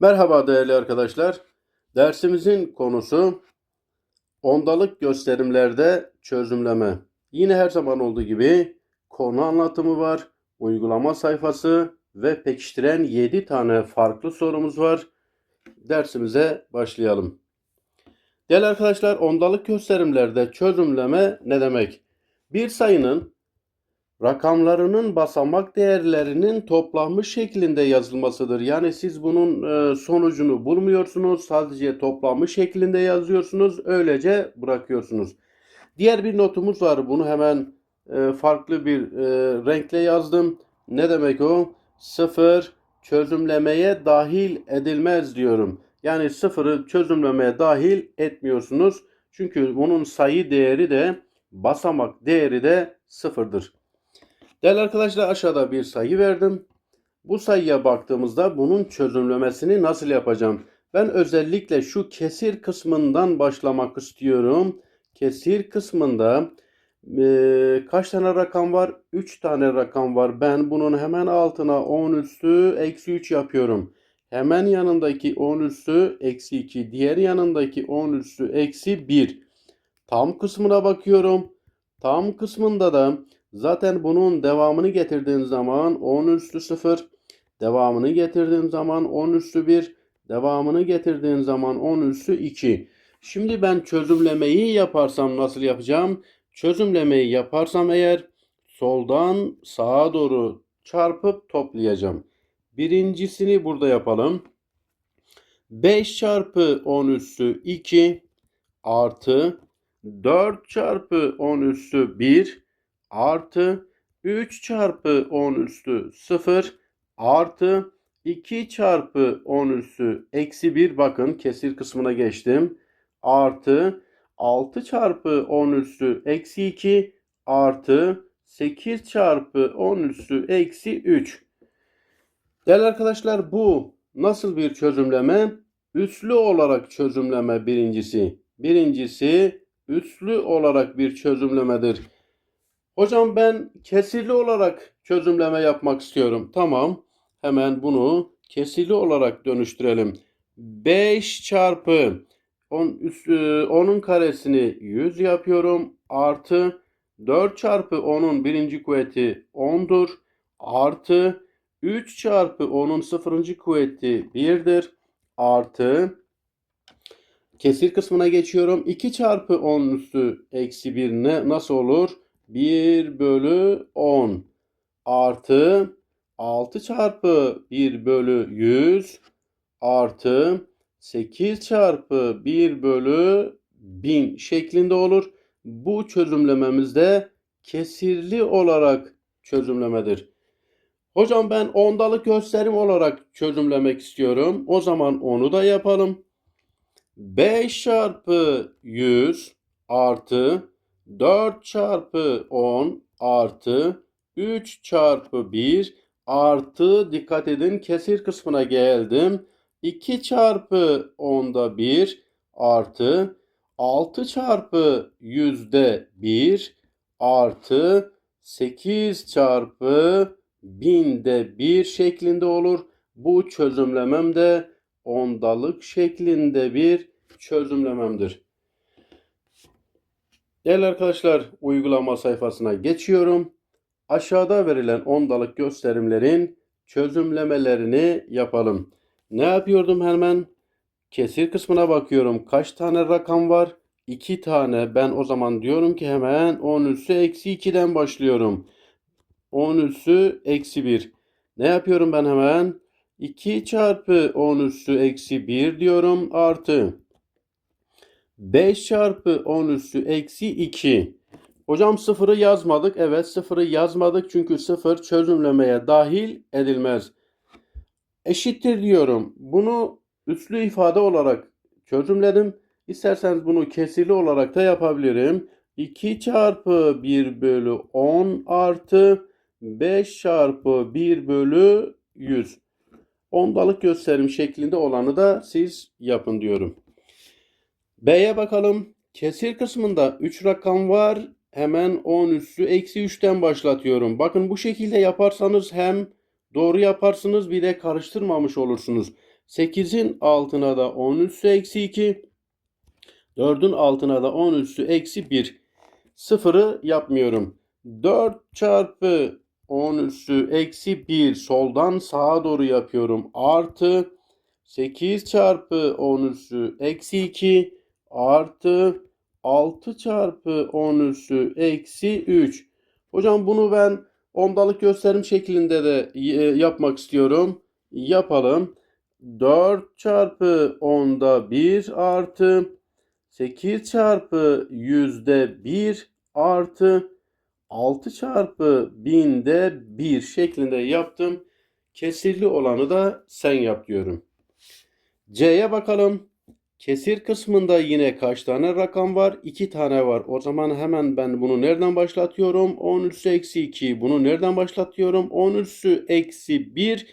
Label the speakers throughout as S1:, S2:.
S1: Merhaba değerli arkadaşlar. Dersimizin konusu ondalık gösterimlerde çözümleme. Yine her zaman olduğu gibi konu anlatımı var, uygulama sayfası ve pekiştiren 7 tane farklı sorumuz var. Dersimize başlayalım. Değerli arkadaşlar, ondalık gösterimlerde çözümleme ne demek? Bir sayının rakamlarının basamak değerlerinin toplanmış şeklinde yazılmasıdır. Yani siz bunun e, sonucunu bulmuyorsunuz. Sadece toplanmış şeklinde yazıyorsunuz. Öylece bırakıyorsunuz. Diğer bir notumuz var. Bunu hemen e, farklı bir e, renkle yazdım. Ne demek o? Sıfır çözümlemeye dahil edilmez diyorum. Yani sıfırı çözümlemeye dahil etmiyorsunuz. Çünkü bunun sayı değeri de basamak değeri de sıfırdır. Değerli arkadaşlar aşağıda bir sayı verdim. Bu sayıya baktığımızda bunun çözümlemesini nasıl yapacağım? Ben özellikle şu kesir kısmından başlamak istiyorum. Kesir kısmında e, kaç tane rakam var? 3 tane rakam var. Ben bunun hemen altına 10 üstü eksi 3 yapıyorum. Hemen yanındaki 10 üstü eksi 2. Diğer yanındaki 10 üstü eksi 1. Tam kısmına bakıyorum. Tam kısmında da Zaten bunun devamını getirdiğin zaman 10 üstü 0, devamını getirdiğin zaman 10 üstü 1, devamını getirdiğin zaman 10 üstü 2. Şimdi ben çözümlemeyi yaparsam nasıl yapacağım? Çözümlemeyi yaparsam eğer soldan sağa doğru çarpıp toplayacağım. Birincisini burada yapalım. 5 çarpı 10 üstü 2 artı 4 çarpı 10 üstü 1 artı 3 çarpı 10 üstü 0 artı 2 çarpı 10 üstü eksi 1 bakın kesir kısmına geçtim. Artı 6 çarpı 10 üstü eksi 2 artı 8 çarpı 10 üstü eksi 3. Değerli arkadaşlar bu nasıl bir çözümleme? Üslü olarak çözümleme birincisi. Birincisi üslü olarak bir çözümlemedir. Hocam ben kesirli olarak çözümleme yapmak istiyorum. Tamam. Hemen bunu kesirli olarak dönüştürelim. 5 çarpı 10 üst, 10'un karesini 100 yapıyorum. Artı 4 çarpı 10'un birinci kuvveti 10'dur. Artı 3 çarpı 10'un sıfırıncı kuvveti 1'dir. Artı kesir kısmına geçiyorum. 2 çarpı 10 üstü eksi 1 ne, nasıl olur? 1 bölü 10 artı 6 çarpı 1 bölü 100 artı 8 çarpı 1 bölü 1000 şeklinde olur. Bu çözümlememizde kesirli olarak çözümlemedir. Hocam ben ondalık gösterim olarak çözümlemek istiyorum. O zaman onu da yapalım. 5 çarpı 100 artı 4 çarpı 10 artı 3 çarpı 1 artı dikkat edin kesir kısmına geldim. 2 çarpı 10'da 1 artı 6 çarpı yüzde 1 artı 8 çarpı binde 1 şeklinde olur. Bu çözümlemem de ondalık şeklinde bir çözümlememdir. Değerli arkadaşlar uygulama sayfasına geçiyorum. Aşağıda verilen ondalık gösterimlerin çözümlemelerini yapalım. Ne yapıyordum hemen? Kesir kısmına bakıyorum. Kaç tane rakam var? 2 tane. Ben o zaman diyorum ki hemen 10 üssü eksi 2'den başlıyorum. 10 üssü eksi 1. Ne yapıyorum ben hemen? 2 çarpı 10 üssü eksi 1 diyorum artı 5 çarpı 10 üstü eksi 2. Hocam sıfırı yazmadık. Evet sıfırı yazmadık çünkü sıfır çözümlemeye dahil edilmez. Eşittir diyorum. Bunu üslü ifade olarak çözümledim. İsterseniz bunu kesirli olarak da yapabilirim. 2 çarpı 1 bölü 10 artı 5 çarpı 1 bölü 100. Ondalık gösterim şeklinde olanı da siz yapın diyorum. B'ye bakalım. Kesir kısmında 3 rakam var. Hemen 10 üssü eksi 3'ten başlatıyorum. Bakın bu şekilde yaparsanız hem doğru yaparsınız bir de karıştırmamış olursunuz. 8'in altına da 10 üssü eksi 2. 4'ün altına da 10 üssü eksi 1. Sıfırı yapmıyorum. 4 çarpı 10 üssü eksi 1 soldan sağa doğru yapıyorum. Artı 8 çarpı 10 üssü eksi 2 artı 6 çarpı 10 üssü eksi 3. Hocam bunu ben ondalık gösterim şeklinde de e, yapmak istiyorum. Yapalım. 4 çarpı 10'da 1 artı 8 çarpı yüzde 1 artı 6 çarpı binde 1 şeklinde yaptım. Kesirli olanı da sen yap diyorum. C'ye bakalım. Kesir kısmında yine kaç tane rakam var? 2 tane var. O zaman hemen ben bunu nereden başlatıyorum? 10 üssü eksi 2. Bunu nereden başlatıyorum? 10 üssü eksi 1.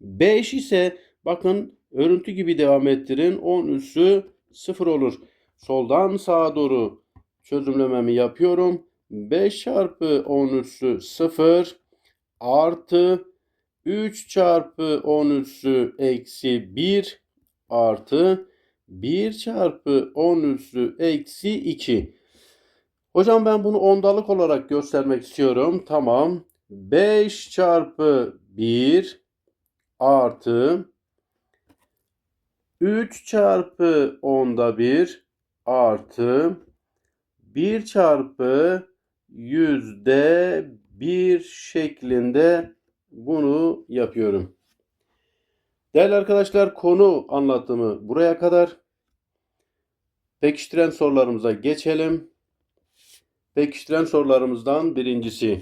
S1: 5 ise bakın örüntü gibi devam ettirin. 10 üssü 0 olur. Soldan sağa doğru çözümlememi yapıyorum. 5 çarpı 10 üssü 0 artı 3 çarpı 10 üssü eksi 1 artı 1 çarpı 10 üssü eksi 2. Hocam ben bunu ondalık olarak göstermek istiyorum. Tamam. 5 çarpı 1 artı 3 çarpı 10'da 1 artı 1 çarpı yüzde 1 şeklinde bunu yapıyorum. Değerli arkadaşlar konu anlatımı buraya kadar. Pekiştiren sorularımıza geçelim. Pekiştiren sorularımızdan birincisi.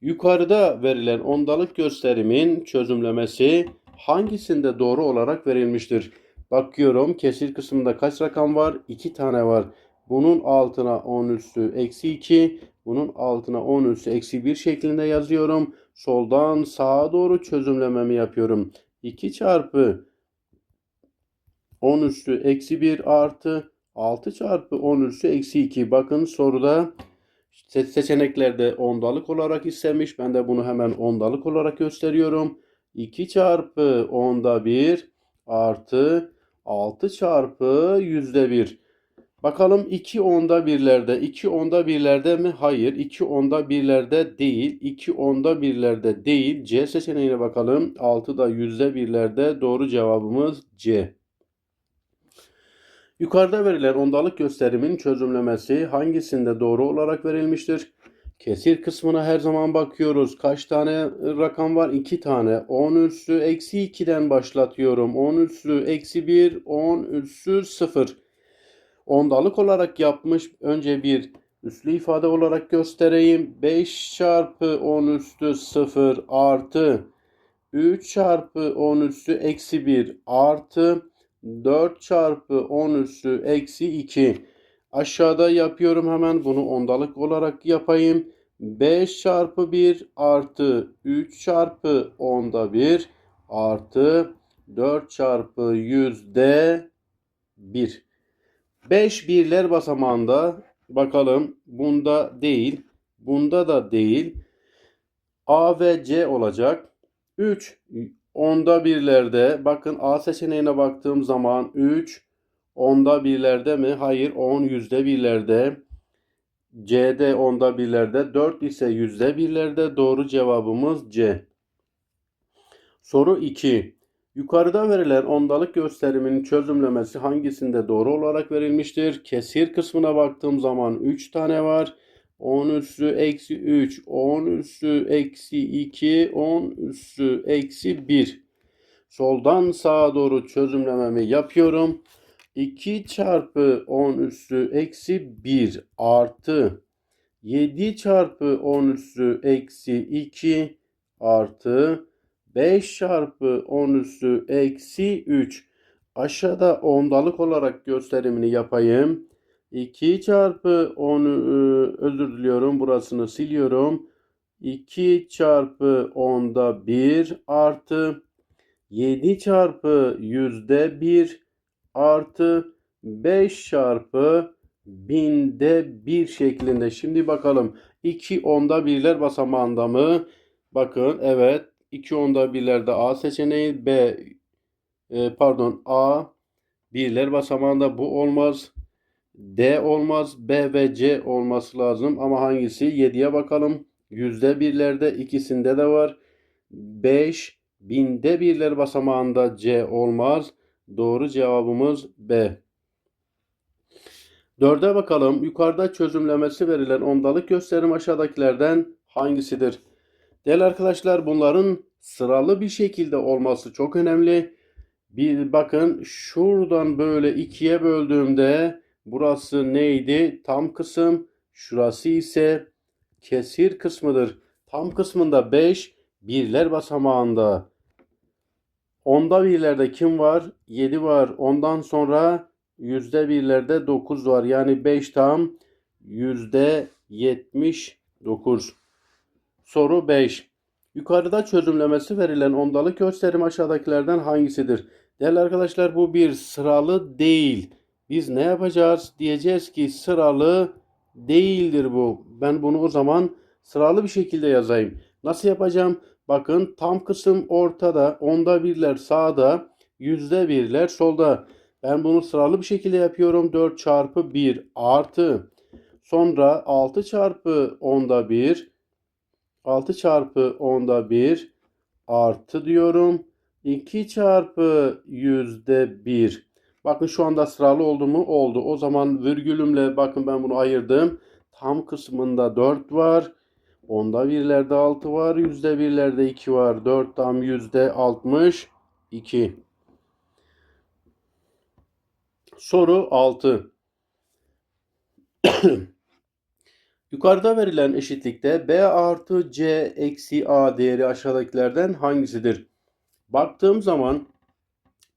S1: Yukarıda verilen ondalık gösterimin çözümlemesi hangisinde doğru olarak verilmiştir? Bakıyorum kesir kısmında kaç rakam var? 2 tane var. Bunun altına 10 üssü eksi 2. Bunun altına 10 üssü eksi 1 şeklinde yazıyorum. Soldan sağa doğru çözümlememi yapıyorum. 2 çarpı 10 üssü eksi 1 artı 6 çarpı 10 üssü eksi 2. Bakın soruda seçeneklerde ondalık olarak istemiş. Ben de bunu hemen ondalık olarak gösteriyorum. 2 çarpı 10'da 1 artı 6 çarpı yüzde 1. Bakalım 2 onda birlerde. 2 onda birlerde mi? Hayır. 2 onda birlerde değil. 2 onda birlerde değil. C seçeneğine bakalım. 6 da yüzde birlerde. Doğru cevabımız C. Yukarıda verilen ondalık gösterimin çözümlemesi hangisinde doğru olarak verilmiştir? Kesir kısmına her zaman bakıyoruz. Kaç tane rakam var? 2 tane. 10 üssü eksi 2'den başlatıyorum. 10 üssü eksi 1, 10 üssü 0. Ondalık olarak yapmış. Önce bir üslü ifade olarak göstereyim. 5 çarpı 10 üstü 0 artı 3 çarpı 10 üstü eksi 1 artı 4 çarpı 10 üstü eksi 2. Aşağıda yapıyorum hemen bunu ondalık olarak yapayım. 5 çarpı 1 artı 3 çarpı 10'da 1 artı 4 çarpı yüzde 1. 5 birler basamağında bakalım bunda değil bunda da değil A ve C olacak. 3 onda birlerde bakın A seçeneğine baktığım zaman 3 onda birlerde mi? Hayır 10 yüzde birlerde. C'de onda birlerde 4 ise yüzde birlerde doğru cevabımız C. Soru 2. Yukarıda verilen ondalık gösteriminin çözümlemesi hangisinde doğru olarak verilmiştir? Kesir kısmına baktığım zaman 3 tane var. 10 üssü eksi 3, 10 üssü eksi 2, 10 üssü eksi 1. Soldan sağa doğru çözümlememi yapıyorum. 2 çarpı 10 üssü eksi 1 artı 7 çarpı 10 üssü eksi 2 artı 5 çarpı 10 üssü eksi 3. Aşağıda ondalık olarak gösterimini yapayım. 2 çarpı 10 özür diliyorum burasını siliyorum. 2 çarpı 10'da 1 artı 7 çarpı yüzde 1 artı 5 çarpı binde 1 şeklinde. Şimdi bakalım 2 onda birler basamağında mı? Bakın evet 2 onda birlerde A seçeneği B e, pardon A birler basamağında bu olmaz. D olmaz. B ve C olması lazım. Ama hangisi? 7'ye bakalım. Yüzde birlerde ikisinde de var. 5 binde birler basamağında C olmaz. Doğru cevabımız B. Dörde bakalım. Yukarıda çözümlemesi verilen ondalık gösterim aşağıdakilerden hangisidir? Değerli arkadaşlar bunların sıralı bir şekilde olması çok önemli. Bir bakın şuradan böyle ikiye böldüğümde burası neydi? Tam kısım. Şurası ise kesir kısmıdır. Tam kısmında 5, birler basamağında. Onda birlerde kim var? 7 var. Ondan sonra yüzde birlerde 9 var. Yani 5 tam yüzde 79. Soru 5. Yukarıda çözümlemesi verilen ondalık gösterim aşağıdakilerden hangisidir? Değerli arkadaşlar bu bir sıralı değil. Biz ne yapacağız? Diyeceğiz ki sıralı değildir bu. Ben bunu o zaman sıralı bir şekilde yazayım. Nasıl yapacağım? Bakın tam kısım ortada. Onda birler sağda. Yüzde birler solda. Ben bunu sıralı bir şekilde yapıyorum. 4 çarpı 1 artı. Sonra 6 çarpı onda 1. 6 çarpı onda 1 artı diyorum. 2 çarpı yüzde 1. Bakın şu anda sıralı oldu mu? Oldu. O zaman virgülümle bakın ben bunu ayırdım. Tam kısmında 4 var. Onda birlerde 6 var. Yüzde birlerde 2 var. 4 tam yüzde 62. Soru 6. Yukarıda verilen eşitlikte B artı C eksi A değeri aşağıdakilerden hangisidir? Baktığım zaman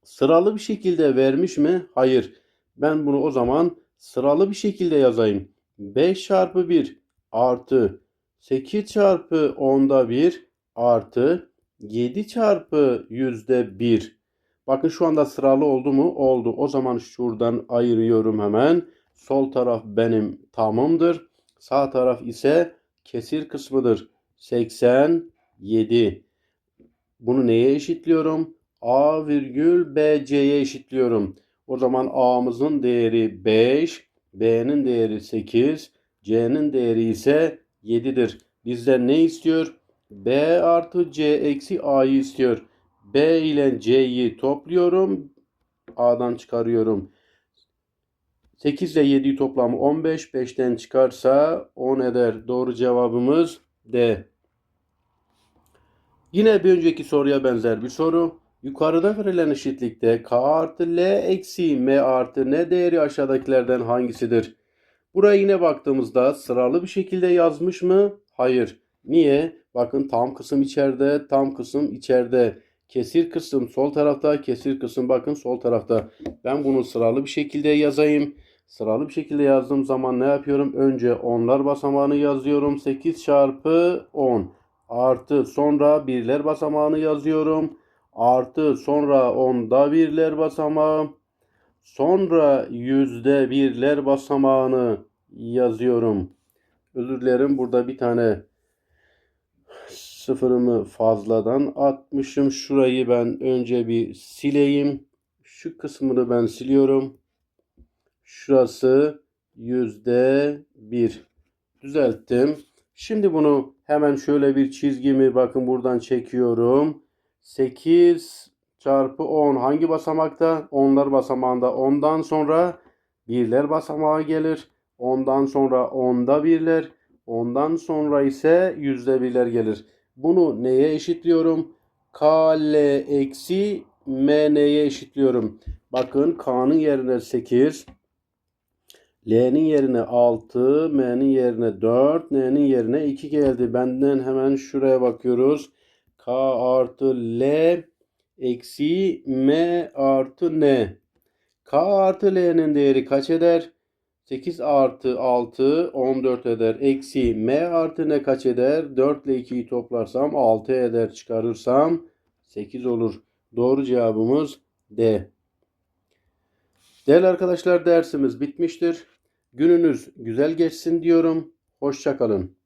S1: sıralı bir şekilde vermiş mi? Hayır. Ben bunu o zaman sıralı bir şekilde yazayım. 5 çarpı 1 artı 8 çarpı onda 1 artı 7 çarpı yüzde 1. Bakın şu anda sıralı oldu mu? Oldu. O zaman şuradan ayırıyorum hemen. Sol taraf benim tamımdır. Sağ taraf ise kesir kısmıdır. 87. Bunu neye eşitliyorum? A virgül BC'ye eşitliyorum. O zaman A'mızın değeri 5, B'nin değeri 8, C'nin değeri ise 7'dir. Bizden ne istiyor? B artı C eksi A'yı istiyor. B ile C'yi topluyorum. A'dan çıkarıyorum. 8 ile 7'yi toplamı 15. 5'ten çıkarsa 10 eder. Doğru cevabımız D. Yine bir önceki soruya benzer bir soru. Yukarıda verilen eşitlikte K artı L eksi M artı N değeri aşağıdakilerden hangisidir? Buraya yine baktığımızda sıralı bir şekilde yazmış mı? Hayır. Niye? Bakın tam kısım içeride, tam kısım içeride. Kesir kısım sol tarafta, kesir kısım bakın sol tarafta. Ben bunu sıralı bir şekilde yazayım. Sıralı bir şekilde yazdığım zaman ne yapıyorum? Önce onlar basamağını yazıyorum. 8 çarpı 10 artı sonra birler basamağını yazıyorum. Artı sonra onda birler basamağı. Sonra yüzde birler basamağını yazıyorum. Özür dilerim burada bir tane sıfırımı fazladan atmışım. Şurayı ben önce bir sileyim. Şu kısmını ben siliyorum. Şurası yüzde bir. Düzelttim. Şimdi bunu hemen şöyle bir çizgimi bakın buradan çekiyorum. 8 çarpı 10 hangi basamakta? Onlar basamağında. Ondan sonra birler basamağı gelir. Ondan sonra onda birler. Ondan sonra ise yüzde birler gelir. Bunu neye eşitliyorum? K, L eksi M neye eşitliyorum? Bakın K'nın yerine 8. L'nin yerine 6. M'nin yerine 4. N'nin yerine 2 geldi. Benden hemen şuraya bakıyoruz. K artı L eksi M artı N. K artı L'nin değeri kaç eder? 8 artı 6 14 eder. Eksi M artı ne kaç eder? 4 ile 2'yi toplarsam 6 eder. Çıkarırsam 8 olur. Doğru cevabımız D. Değerli arkadaşlar dersimiz bitmiştir. Gününüz güzel geçsin diyorum. Hoşçakalın.